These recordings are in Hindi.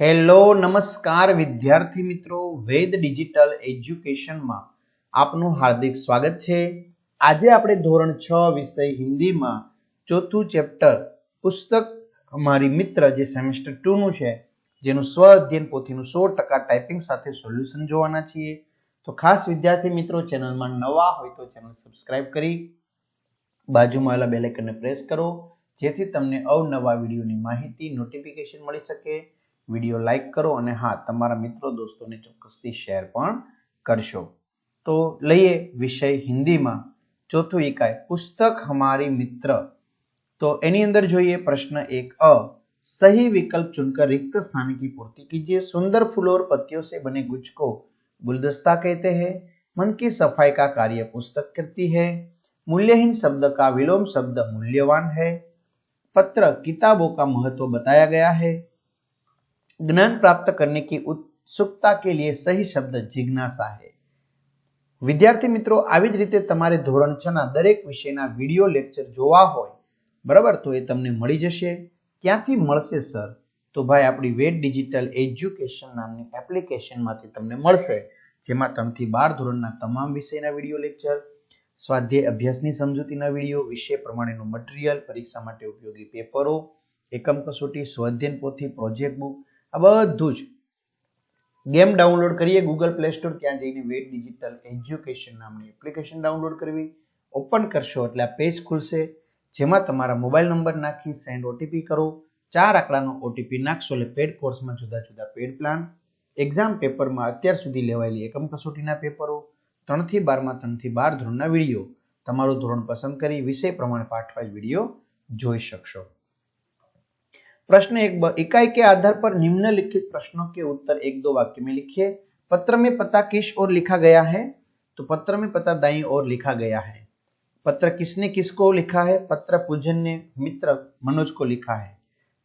હેલો, નમસ્કાર વિદ્યાર્થી મિત્રો, વેદ ડિજિટલ એજ્યુકેશનમાં આપનું હાર્દિક સ્વાગત છે. આજે આપણે ધોરણ છ વિષય હિન્દીમાં ચોથું ચેપ્ટર પુસ્તક અમારી મિત્ર જે સેમેસ્ટર ટુનું છે, જેનું સ્વ અધ્યયન પોથીનું સો ટકા ટાઈપિંગ સાથે સોલ્યુશન જોવાના છીએ. તો ખાસ વિદ્યાર્થી મિત્રો, ચેનલમાં નવા હોય તો ચેનલ સબસ્ક્રાઇબ કરી, બાજુમાં આવેલા બેલેકનને પ્રેસ કરો, જેથી તમને અવનવા વિડીયોની માહિતી, નોટિફિકેશન મળી શકે. વિડીયો લાઈક કરો અને હા તમારા મિત્રો દોસ્તોને ચોક્કસથી શેર પણ કરશો તો લઈએ વિષય હિન્દીમાં ચોથું ઇકાઈ પુસ્તક હમારી મિત્ર તો એની અંદર જોઈએ પ્રશ્ન એક અ सही विकल्प चुनकर रिक्त स्थान की पूर्ति कीजिए सुंदर फूलों और पत्तियों से बने गुच्छ को गुलदस्ता कहते हैं मन की सफाई का कार्य पुस्तक करती है मूल्यहीन शब्द का विलोम शब्द मूल्यवान है पत्र किताबों का महत्व बताया गया है ज्ञान प्राप्त करने की उत्सुकता के लिए सही शब्द जिज्ञासा है વિદ્યાર્થી મિત્રો આવી જ રીતે તમારે ધોરણ છ ના દરેક વિષયના વિડીયો લેક્ચર જોવા હોય બરાબર તો એ તમને મળી જશે ક્યાંથી મળશે સર તો ભાઈ આપણી વેદ ડિજિટલ એજ્યુકેશન નામની એપ્લિકેશનમાંથી તમને મળશે જેમાં ત્રણથી બાર ધોરણના તમામ વિષયના વિડીયો લેક્ચર સ્વાધ્યાય અભ્યાસની સમજૂતીના વિડીયો વિષય પ્રમાણેનું મટીરિયલ પરીક્ષા માટે ઉપયોગી પેપરો એકમ કસોટી સ્વાધ્યાયન પોથી પ્રોજેક્ટ બુક આ બધું જ. ગેમ ડાઉનલોડ કરીએ ગૂગલ પ્લે સ્ટોર ત્યાં જઈને વેટ ડિજિટલ એજ્યુકેશન નામની એપ્લિકેશન ડાઉનલોડ કરવી. ઓપન કરશો એટલે આ પેજ ખુલશે, જેમાં તમારા મોબાઈલ નંબર નાખી સેન્ડ ઓટીપી કરો. ચાર આંકડાનો ઓટીપી નાખશો એટલે પેડ કોર્સમાં જુદા જુદા પેડ પ્લાન. એક્ઝામ પેપરમાં અત્યાર સુધી લેવાયેલી એકમ કસોટીના પેપરો, ત્રણથી બારમાં, ત્રણથી બાર ધોરણના વીડિયો. તમારું ધોરણ પસંદ કરી વિષય પ્રમાણે પાઠવાય વીડિયો જોઈ શકશો. प्रश्न एक इकाई के आधार पर निम्नलिखित प्रश्नों के उत्तर एक दो वाक्य में लिखिए। पत्र में पता किस ओर लिखा गया है? तो पत्र में पता दाई ओर लिखा गया है। पत्र किसने किसको लिखा है? पत्र पूजन ने मित्र मनोज को लिखा है।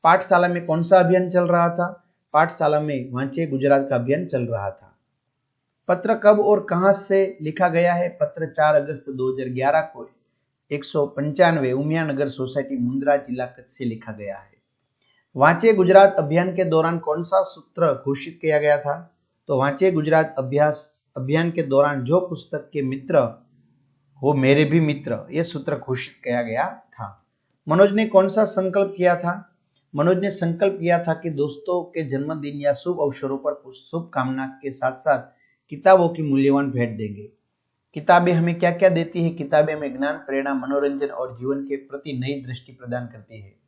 पाठशाला में कौन सा अभियान चल रहा था? पाठशाला में वांचे गुजरात का अभियान चल रहा था। पत्र कब और कहाँ से लिखा गया है? पत्र 4 अगस्त 2011 को एक सौ पंचानवे उमिया नगर सोसाइटी मुंद्रा जिला कच्छ से लिखा गया है। वांचे गुजरात अभियान के दौरान कौन सा सूत्र घोषित किया गया था? तो वांचे गुजरात अभ्यास, अभियान के दौरान जो पुस्तक के मित्र, वो मेरे भी मित्र, ये सूत्र घोषित किया गया था। मनोज ने कौन सा संकल्प किया था? मनोज ने संकल्प किया था कि दोस्तों के जन्मदिन या शुभ अवसरों पर शुभकामना के साथ साथ किताबों की मूल्यवान भेंट देंगे। किताबें हमें क्या क्या देती है? किताबें हमें ज्ञान, प्रेरणा, मनोरंजन और जीवन के प्रति नई दृष्टि प्रदान करती है।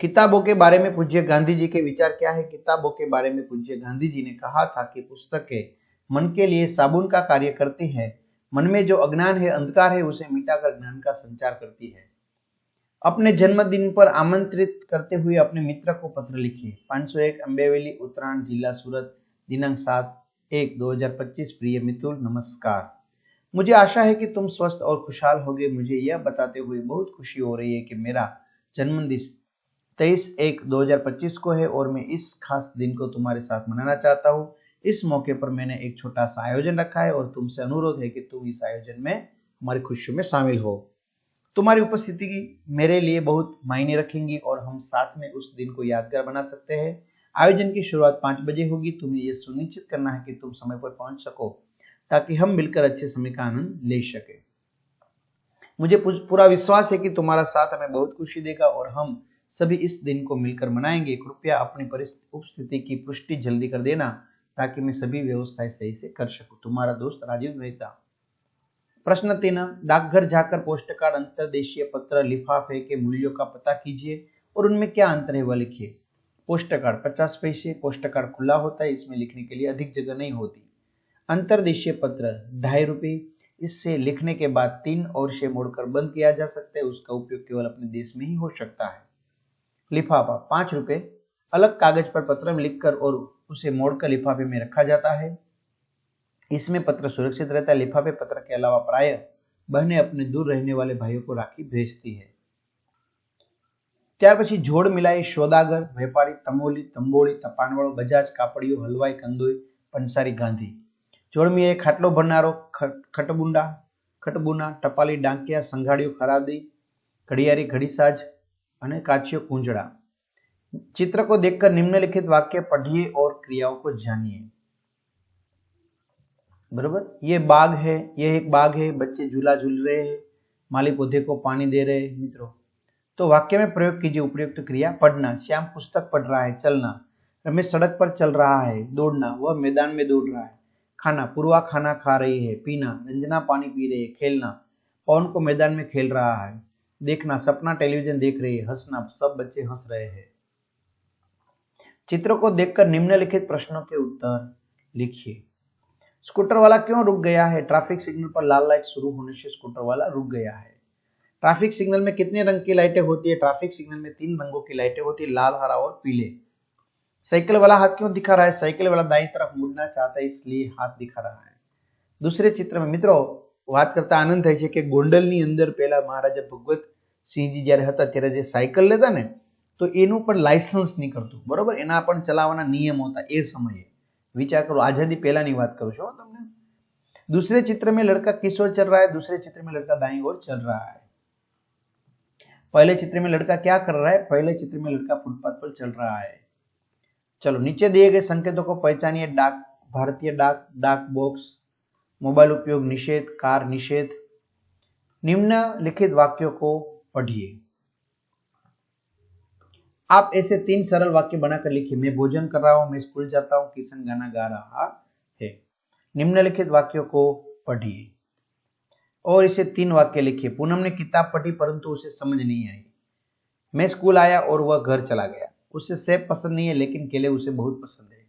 किताबों के बारे में पूज्य गांधी जी के विचार क्या है? किताबों के बारे में पूज्य गांधी जी ने कहा था कि पुस्तकें मन के लिए साबुन का कार्य करती है। मन में जो अज्ञान है, अंधकार है, उसे मिटाकर ज्ञान का संचार करती है। अपने जन्मदिन पर आमंत्रित करते हुए अपने मित्र को पत्र लिखिए। 501 अंबेवेली उत्तरायण जिला, सूरत, दिनांक सात एक 2025 प्रिय मित्र, नमस्कार। मुझे आशा है कि तुम स्वस्थ और खुशहाल होगे। मुझे यह बताते हुए बहुत खुशी हो रही है कि मेरा जन्मदिन तेईस एक 2025 को है और मैं इस खास दिन को तुम्हारे साथ मनाना चाहता हूँ। इस मौके पर मैंने एक छोटा सा आयोजन रखा है और तुमसे अनुरोध है कि तुम इस आयोजन में हमारी खुशियों में शामिल हो। तुम्हारी उपस्थिति मेरे लिए बहुत मायने रखेंगी और हम साथ में उस दिन को यादगार बना सकते हैं। आयोजन की शुरुआत पाँच बजे होगी। तुम्हें यह सुनिश्चित करना है कि तुम समय पर पहुँच सको, ताकि हम मिलकर अच्छे समय का आनंद ले सके। मुझे पूरा विश्वास है कि तुम्हारा साथ हमें बहुत खुशी देगा और हम सभी इस दिन को मिलकर मनाएँगे। कृपया अपनी उपस्थिति की पुष्टि जल्दी कर देना, ताकि मैं सभी व्यवस्थाएँ सही से कर सकूँ। तुम्हारा दोस्त राजीव मेहता। प्रश्न तीन, डाकघर जाकर पोस्ट कार्ड अंतरदेशीय पत्र, लिफाफे के मूल्यों का पता कीजिए, और उनमें क्या अंतर है वह लिखिए। पोस्ट कार्ड पचास पैसे पोस्ट कार्ड खुला होता है, इसमें लिखने के लिए अधिक जगह नहीं होती। अंतरदेशीय पत्र, ढाई रुपये, इससे लिखने के बाद तीन और से मोड़कर बंद किया जा सकता है, उसका उपयोग केवल अपने देश में ही हो सकता है। लिफाफा पांच रुपए अलग कागज पर पत्र में लिखकर और उसे मोड़कर लिफाफे में रखा जाता है इसमें पत्र सुरक्षित रहता है लिफाफे पत्र के अलावा प्राय बहने अपने दूर रहने वाले भाइयों को राखी भेजती है ત્યાર પછી જોડ મિલાઈ સોદાગર વેપારી તમોલી તંબોળી તપાનવાળો બજાજ કાપડીઓ હલવાઈ કંદોઈ પંસારી ગાંધી જોડમીએ ખાટલો ભરનારો ખટબુંડા ખટબુના ટપાલી ડાંકિયા સંઘાડીઓ ખરાદી ઘડિયાળી ઘડીસાજ અને કાચીઓ કુંજડા चित्र को देखकर निम्नलिखित वाक्य पढ़िए और क्रियाओं को जानिए बराबर ये बाग है ये एक बाग है बच्चे झूला झूल रहे हैं माली पौधे को पानी दे रहे हैं मित्रों तो वाक्य में प्रयोग कीजिए उपयुक्त क्रिया पढ़ना श्याम पुस्तक पढ़ रहा है चलना रमेश सड़क पर चल रहा है दौड़ना वह मैदान में दौड़ रहा है खाना पूर्वा खाना खा रही है पीना रंजना पानी पी रही है खेलना पवन को मैदान में खेल रहा है देखना, सपना टेलीविज़न देख रही है, हंसना, सब बच्चे हंस रहे हैं। चित्र को देखकर निम्नलिखित प्रश्नों के उत्तर लिखिए। स्कूटर वाला क्यों रुक गया है? ट्रैफ़िक सिग्नल पर लाल लाइट शुरू होने से स्कूटर वाला रुक गया है। ट्रैफ़िक सिग्नल में कितने रंग की लाइटें होती है? ट्रैफ़िक सिग्नल में तीन रंगों की लाइटें होती है, लाल, हरा और पीले। साइकिल वाला हाथ क्यों दिखा रहा है? साइकिल वाला दाई तरफ़ मुड़ना चाहता है, इसलिए हाथ दिखा रहा है। दूसरे चित्र में, मित्रों વાત કરતા આનંદ થાય છે કે ગોંડલની અંદર પહેલા મહારાજા ભગવત સિંહજી જ્યારે હતા ત્યારે જે સાયકલ લેતા ને તો એનું પણ લાયસન્સ નીકળતું બરોબર એના પણ ચલાવવાના નિયમો હતા એ સમયે विचार करो आजादी पहला नहीं बात करो छो तुमने दूसरे चित्र में लड़का किस ओर चल रहा है दूसरे चित्र में लड़का दाई ओर चल रहा है पहले चित्र में लड़का क्या कर रहा है पहले चित्र में लड़का फुटपाथ पर चल रहा है चलो नीचे दिए गए संकेतों को पहचानिए डाक भारतीय डाक डाक बॉक्स मोबाइल उपयोग निषेध, कार निषेध निम्नलिखित वाक्यों को पढ़िए। आप ऐसे तीन सरल वाक्य बनाकर लिखिए। मैं भोजन कर रहा हूँ, मैं स्कूल जाता हूँ किशन गाना गा रहा है। निम्नलिखित वाक्यों को पढ़िए। और इसे तीन वाक्य लिखिए। पूनम ने किताब पढ़ी, परंतु उसे समझ नहीं आई। मैं स्कूल आया और वह घर चला गया। उसे सेब पसंद नहीं है, लेकिन केले उसे बहुत पसंद है।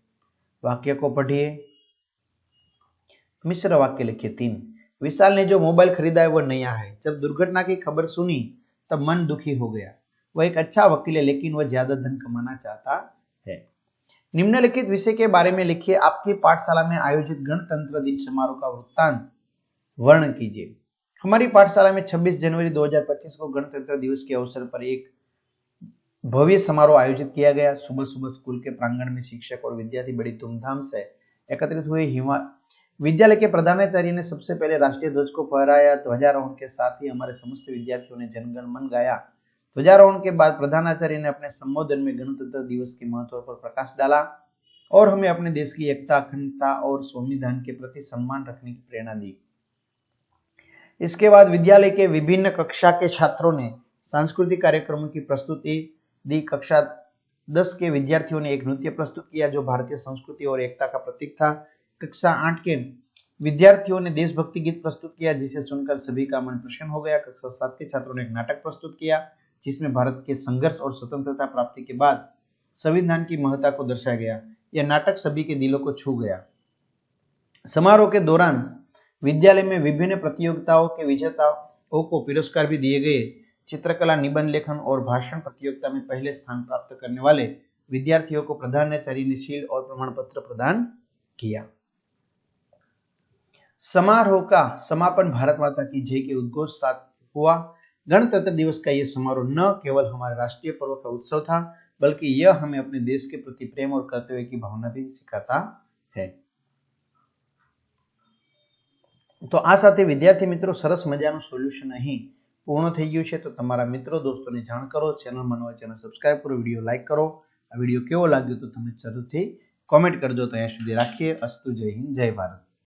वाक्य को पढ़िए। मिश्र वाक्य लिखिए तीन। विशाल ने जो मोबाइल खरीदा है वह नया है। जब दुर्घटना की खबर सुनी, तब मन दुखी हो गया। वह एक अच्छा वकील है, लेकिन वह ज़्यादा धन कमाना चाहता है। निम्नलिखित विषय के बारे में लिखिए। आपकी पाठशाला में आयोजित गणतंत्र दिन समारोह का वृत्तांत। वर्ण कीजिए। हमारी पाठशाला में 26 जनवरी 2025 को गणतंत्र दिवस के अवसर पर एक भव्य समारोह आयोजित किया गया। सुबह सुबह स्कूल के प्रांगण में शिक्षक और विद्यार्थी बड़ी धूमधाम से एकत्रित हुए। विद्यालय के प्रधानाचार्य ने सबसे पहले राष्ट्रीय ध्वज को फहराया। ध्वजारोहण के साथ ही हमारे समस्त विद्यार्थियों ने जनगण मन गाया। ध्वजारोहण के बाद प्रधानाचार्य ने अपने संबोधन में गणतंत्र दिवस के महत्व पर प्रकाश डाला और हमें अपने देश की एकता, अखंडता और संविधान के प्रति सम्मान रखने की प्रेरणा दी। इसके बाद विद्यालय के विभिन्न कक्षा के छात्रों ने सांस्कृतिक कार्यक्रमों की प्रस्तुति दी। कक्षा दस के विद्यार्थियों ने एक नृत्य प्रस्तुत किया, जो भारतीय संस्कृति और एकता का प्रतीक था। कक्षा आठ के विद्यार्थियों ने देशभक्ति गीत प्रस्तुत किया, जिसे सुनकर सभी का मन प्रसन्न हो गया। कक्षा सात के छात्रों ने एक नाटक प्रस्तुत किया, जिसमें भारत के संघर्ष और स्वतंत्रता प्राप्ति के बाद संविधान की महत्ता को दर्शाया गया। यह नाटक सभी के दिलों को छू गया। समारोह के दौरान विद्यालय में विभिन्न प्रतियोगिताओं के विजेताओं को पुरस्कार भी दिए गए। चित्रकला निबंध लेखन और भाषण प्रतियोगिता में पहले स्थान प्राप्त करने वाले विद्यार्थियों को प्रधानाचार्य ने शील्ड और प्रमाण पत्र प्रदान किया। समारोह का समापन भारत माता की जय के उद्घोष साथ हुआ गणतंत्र दिवस का यह समारोह न केवल हमारे राष्ट्रीय पर्व का उत्सव था बल्कि यह हमें अपने देश के प्रति प्रेम और कर्तव्य की भावना भी सिखाता है તો આ સાથે વિદ્યાર્થી મિત્રો સરસ મજાનું સોલ્યુશન અહીં પૂર્ણ થઈ ગયું છે તો તમારા મિત્રો દોસ્તોને જાણ કરો ચેનલમાં નવા ચેનલ સબસ્ક્રાઇબ કરો વિડીયો લાઇક કરો આ વિડીયો કેવો લાગ્યો તો તમે જરૂરથી કોમેન્ટ કરજો તો અહીંયા સુધી રાખીએ અસ્તુ જય હિન્દ જય ભારત